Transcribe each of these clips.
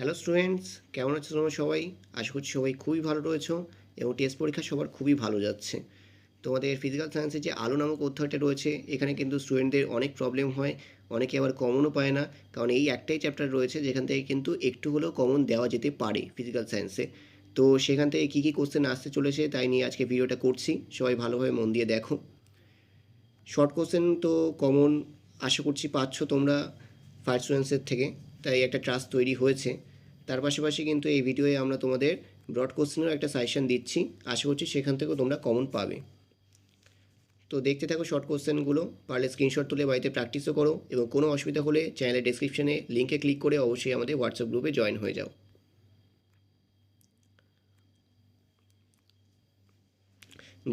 Hello students কেমন আছো তোমরা সবাই? আশা করছি সবাই খুবই ভালো রয়েছো এবং টেস্ট পরীক্ষা সবার খুবই ভালো যাচ্ছে। তোমাদের ফিজিক্যাল সায়েন্সের যে আলো নামক অধ্যায়টা রয়েছে, এখানে কিন্তু স্টুডেন্টদের অনেক প্রবলেম হয়, অনেকে আবার কমনও পায় না, কারণ এই একটাই চ্যাপ্টার রয়েছে যেখান থেকে কিন্তু একটু হলেও কমন দেওয়া যেতে পারে ফিজিক্যাল সায়েন্সে তো সেখান থেকে কী কী কোশ্চেন আসতে চলেছে তাই নিয়ে আজকে ভিডিওটা করছি। সবাই ভালোভাবে মন দিয়ে দেখো। শর্ট কোশ্চেন তো কমন আশা করছি পাচ্ছ তোমরা ফায়ার স্টুডেন্টসের থেকে। তাই একটা ট্রাস্ট তৈরি হয়েছে। তার পাশাপাশি কিন্তু এই ভিডিওয়ে আমরা তোমাদের ব্রড কোশ্চেনেরও একটা সাজেশন দিচ্ছি। আশা করছি সেখান থেকেও তোমরা কমন পাবে। তো দেখতে থাকো শর্ট কোশ্চেনগুলো পারলে স্ক্রিনশট তুলে বাড়িতে প্র্যাকটিসও করো এবং কোনো অসুবিধা হলে চ্যানেলের ডিসক্রিপশনে লিঙ্কে ক্লিক করে অবশ্যই আমাদের হোয়াটসঅ্যাপ গ্রুপে জয়েন হয়ে যাও।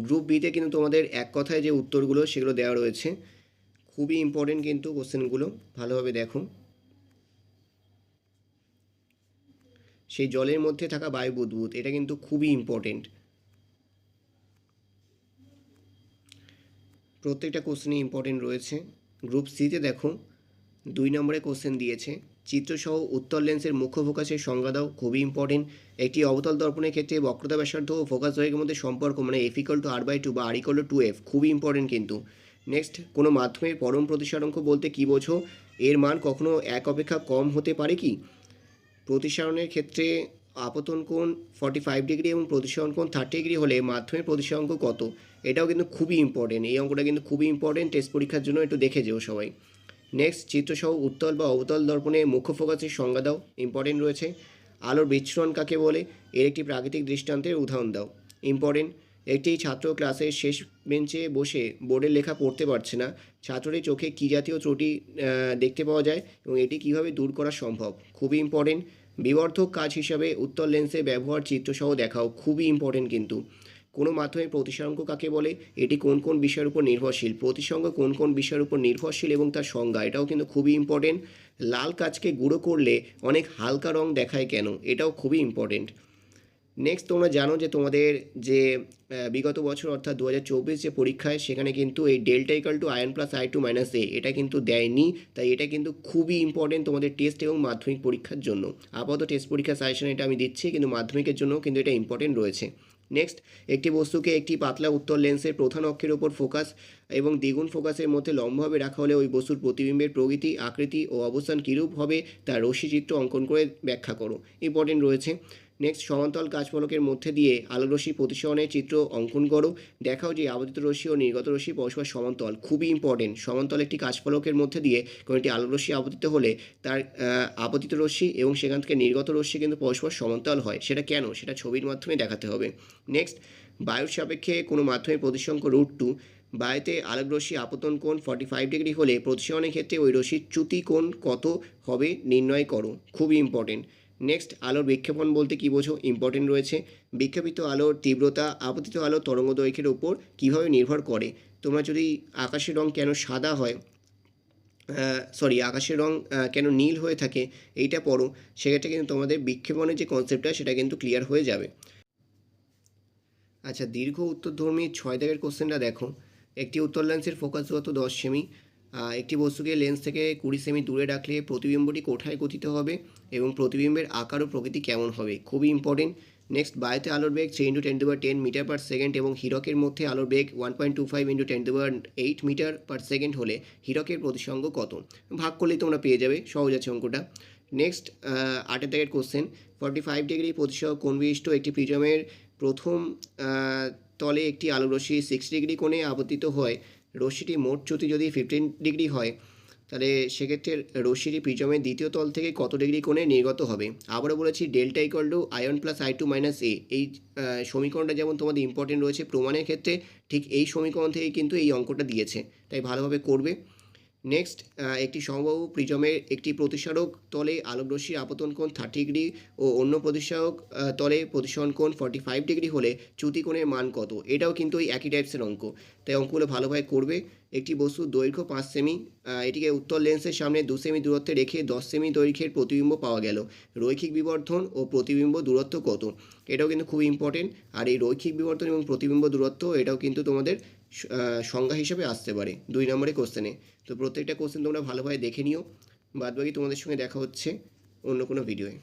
গ্রুপ বিতে কিন্তু তোমাদের এক কথায় যে উত্তরগুলো সেগুলো দেওয়া রয়েছে, খুবই ইম্পর্টেন্ট কিন্তু কোশ্চেনগুলো ভালোভাবে দেখো। সেই জলের মধ্যে থাকা বায়ু বুদবুদ এটা কিন্তু খুবই ইম্পর্টেন্ট প্রত্যেকটা কোশ্চেনই ইম্পর্টেন্ট রয়েছে। গ্রুপ সিতে দেখো, দুই নম্বরে কোশ্চেন দিয়েছে, চিত্রসহ উত্তর লেন্সের মুখ্য ফোকাসের সংজ্ঞা দাও, খুবই ইম্পর্টেন্ট একটি অবতল দর্পণের ক্ষেত্রে বক্রতা ব্যাসার্ধ ও ফোকাস দৈর্ঘ্যের মধ্যে সম্পর্ক মানে F equal to R by two বা আর ইকল টু এফ খুবই ইম্পর্টেন্ট কিন্তু। নেক্সট কোনো মাধ্যমের পরম প্রতিসারাঙ্ক বলতে কী বোঝো? এর মান কখনো এক অপেক্ষা কম হতে পারে কি? প্রতিসারণের ক্ষেত্রে আপতন কোণ ফর্টি ফাইভ ডিগ্রি এবং প্রতিসরণ কোণ থার্টি ডিগ্রি হলে মাধ্যমের প্রতিসরাঙ্ক কত? এটাও কিন্তু খুবই ইম্পর্টেন্ট এই অঙ্কটা কিন্তু খুবই ইম্পর্টেন্ট টেস্ট পরীক্ষার জন্য একটু দেখে যেও সবাই। নেক্সট চিত্রসহ উত্তল বা অবতল দর্পণে মুখ্য ফোকাসের সংজ্ঞা দাও। ইম্পর্টেন্ট রয়েছে। আলোর বিচ্ছুরণ কাকে বলে? এর একটি প্রাকৃতিক দৃষ্টান্তের উদাহরণ দাও। ইম্পর্টেন্ট একটি ছাত্র ক্লাসের শেষ বেঞ্চে বসে বোর্ডের লেখা পড়তে পারছে না। ছাত্রের চোখে কী জাতীয় ত্রুটি দেখতে পাওয়া যায় এবং এটি কীভাবে দূর করা সম্ভব? খুবই ইম্পর্টেন্ট বিবর্ধক কাজ হিসাবে উত্তর লেন্সে ব্যবহার চিত্রসহ দেখাও খুবই ইম্পর্টেন্ট কিন্তু। কোনো মাধ্যমে প্রতিসরাঙ্ক কাকে বলে? এটি কোন কোন বিষয়ের উপর নির্ভরশীল? প্রতিসঙ্গ কোন কোন বিষয়ের উপর নির্ভরশীল এবং তার সংজ্ঞা? এটাও কিন্তু খুবই ইম্পর্টেন্ট লাল কাজকে গুঁড়ো করলে অনেক হালকা রং দেখায় কেন? এটাও খুবই ইম্পর্টেন্ট নেক্সট তোমরা জানো যে তোমাদের যে বিগত বছর অর্থাৎ দু হাজার চব্বিশ যে পরীক্ষায়, সেখানে কিন্তু এই delta equal to ion plus I two minus এ এটা কিন্তু দেয়নি। তাই এটা কিন্তু খুবই ইম্পর্টেন্ট তোমাদের টেস্ট এবং মাধ্যমিক পরীক্ষার জন্য। আপাতত টেস্ট পরীক্ষা সাজেশন এটা আমি দিচ্ছি, কিন্তু মাধ্যমিকের জন্য কিন্তু এটা ইম্পর্টেন্ট রয়েছে। নেক্সট একটি বস্তুকে একটি পাতলা উত্তর লেন্সের প্রধান অক্ষের ওপর ফোকাস এবং দ্বিগুণ ফোকাসের মধ্যে লম্বভাবে রাখা হলে ওই বস্তুর প্রতিবিম্বের প্রকৃতি, আকৃতি ও অবস্থান কীরূপ হবে তার রশ্মিচিত্র অঙ্কন করে ব্যাখ্যা করো। ইম্পর্টেন্ট রয়েছে। নেক্সট সমান্তরাল কাজফলকের মধ্যে দিয়ে আলোরশ্মি প্রতিসরণের চিত্র অঙ্কন করো। দেখাও যে আবর্তিত রশ্মি ও নির্গত রশ্মি পরস্পর সমান্তল খুবই ইম্পর্টেন্ট সমান্তল একটি কাজফলকের মধ্যে দিয়ে কোনো একটি আলোরশ্মি আবর্তিত হলে তার আপতিত রশ্মি এবং সেখান থেকে নির্গত রশ্মি কিন্তু পরস্পর সমান্তরাল হয়। সেটা কেন? সেটা ছবির মাধ্যমে দেখাতে হবে। নেক্সট বায়ুর সাপেক্ষে কোনো মাধ্যমে প্রতিসংখ্য রুট টু বায়ুতে আলোক রশ্মি আপতন কোণ ফর্টি ফাইভ ডিগ্রি হলে প্রতিসরণের ক্ষেত্রে ওই রশ্মির চ্যুতি কোণ কত হবে নির্ণয় করো। খুবই ইম্পর্টেন্ট নেক্সট আলোর বিক্ষেপণ বলতে কী বোঝো? ইম্পর্টেন্ট রয়েছে। বিক্ষেপিত আলোর তীব্রতা, আপতিত আলোর তরঙ্গ দৈর্ঘ্যের উপর কীভাবে নির্ভর করে? তোমরা যদি আকাশের রং কেন সাদা হয় সরি আকাশের রং কেন নীল হয়ে থাকে, এইটা পড়ো। সেক্ষেত্রে কিন্তু তোমাদের বিক্ষেপণের যে কনসেপ্টটা সেটা কিন্তু ক্লিয়ার হয়ে যাবে। আচ্ছা দীর্ঘ উত্তরধর্মী ছয় দাগের কোশ্চেনটা দেখো। একটি উত্তর লেন্সের ফোকাস দূরত্ব দশ সেমি। একটি বস্তুকে লেন্স থেকে কুড়ি সেমি দূরে রাখলে প্রতিবিম্বটি কোঠায় গঠিত হবে এবং প্রতিবিম্বের আকার ও প্রকৃতি কেমন হবে? খুবই ইম্পর্টেন্ট নেক্সট বায়ুতে আলোর বেগ three into ten to ten metre per second এবং হীরকের মধ্যে আলোর বেগ one point two five into ten to eight metre per second হলে হীরকের প্রতিসঙ্গ কত? ভাগ করলেই তোমরা পেয়ে যাবে, সহজ আছে অঙ্কটা। নেক্সট আটের দাগের কোশ্চেন ফর্টি ফাইভ ডিগ্রি প্রতিসহ কোণ বিশিষ্ট একটি প্রিজমের প্রথম তলে একটি আলোরশ্মি সিক্স ডিগ্রি কোণে আবর্তিত হয়। রশ্মিটি মোট চ্যুতি যদি ফিফটিন ডিগ্রি হয়, তাহলে সেক্ষেত্রে রশ্মিটি প্রিজমের দ্বিতীয় তল থেকে কত ডিগ্রি কোণে নির্গত হবে? আবারও বলেছি, delta equal to ion plus I two minus এ এই সমীকরণটা যেমন তোমাদের ইম্পর্টেন্ট রয়েছে, প্রমাণের ক্ষেত্রে ঠিক এই সমীকরণ থেকে কিন্তু এই অঙ্কটা দিয়েছে। তাই ভালোভাবে করবে। নেক্সট একটি সমবাহু প্রিজমের একটি প্রতিসারক তলে আলোকরশ্মির আপতন কোণ থার্টি ডিগ্রি ও অন্য প্রতিসারক তলে প্রতিসরণ কোণ ফর্টি ফাইভ ডিগ্রি হলে চ্যুতি কোণের মান কত? এটাও কিন্তু ওই একই টাইপসের অঙ্ক। তাই অঙ্কগুলো ভালোভাবে করবে। একটি বস্তুর দৈর্ঘ্য পাঁচ সেমি এটিকে উত্তর লেন্সের সামনে দু সেমি দূরত্বে রেখে দশ সেমি দৈর্ঘ্যের প্রতিবিম্ব পাওয়া গেল। রৈখিক বিবর্ধন ও প্রতিবিম্ব দূরত্ব কত? এটাও কিন্তু খুব ইম্পর্টেন্ট আর এই রৈখিক বিবর্ধন এবং প্রতিবিম্ব দূরত্ব, এটাও কিন্তু তোমাদের সংজ্ঞা হিসেবে আসতে পারে দুই নম্বরের কোশ্চেনে তো প্রত্যেকটা কোশ্চেন তোমরা ভালোভাবে দেখে নিও। বাদবাকি তোমাদের সঙ্গে দেখা হচ্ছে অন্য কোনো ভিডিওয়ে